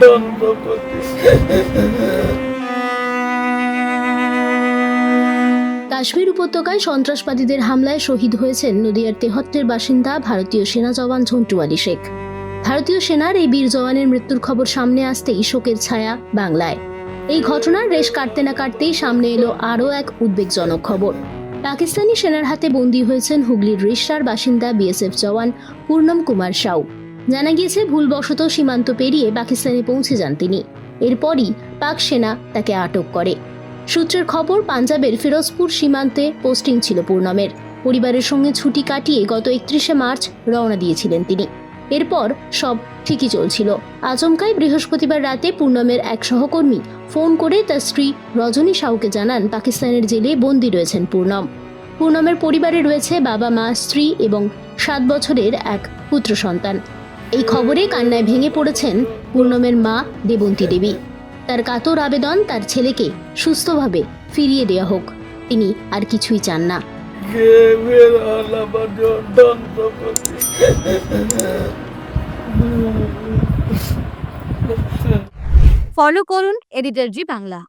দন্ত কাশ্মীর উপত্যকায় সন্ত্রাসবাদীদের হামলায় শহীদ হয়েছেন নদিয়ার তেহট্টের বাসিন্দা ভারতীয় সেনা জওয়ান ঝন্টু আলী শেখ। ভারতীয় সেনার এই বীর জওয়ানের মৃত্যুর খবর সামনে আসতেই শোকের ছায়া বাংলায়। এই ঘটনার রেশ কাটতে না কাটতেই সামনে এলো আরও এক উদ্বেগজনক খবর। পাকিস্তানি সেনার হাতে বন্দী হয়েছেন হুগলির রিষ্টার বাসিন্দা বিএসএফ জওয়ান পূর্ণম কুমার সাউ। জানা গিয়েছে, ভুলবশত সীমান্ত পেরিয়ে পাকিস্তানে পৌঁছে যান তিনি। এরপরই পাক সেনা তাকে আটক করে। সূত্রের খবর, পাঞ্জাবের ফিরোজপুর সীমান্তে পোস্টিং ছিল পূর্ণমের। পরিবারের সঙ্গে ছুটি কাটিয়ে গত একত্রিশে মার্চ রওনা দিয়েছিলেন তিনি। এরপর সব ঠিকই চলছিল। আচমকাই বৃহস্পতিবার রাতে পূর্ণমের এক সহকর্মী ফোন করে তার স্ত্রী রজনী সাউকে জানান, পাকিস্তানের জেলে বন্দী রয়েছেন পূর্ণম। পূর্ণমের পরিবারে রয়েছে বাবা, মা, স্ত্রী এবং সাত বছরের এক পুত্র সন্তান। এই খবরে কান্নায় ভেঙে পড়েছেন পূর্ণমের মা দেবন্তী দেবী। তার কাতর আবেদন তার ছেলেকে সুস্থভাবে ফিরিয়ে দেয়া হোক। তিনি আর কিছুই চান না। ফলো করুন এডিটর জি বাংলা।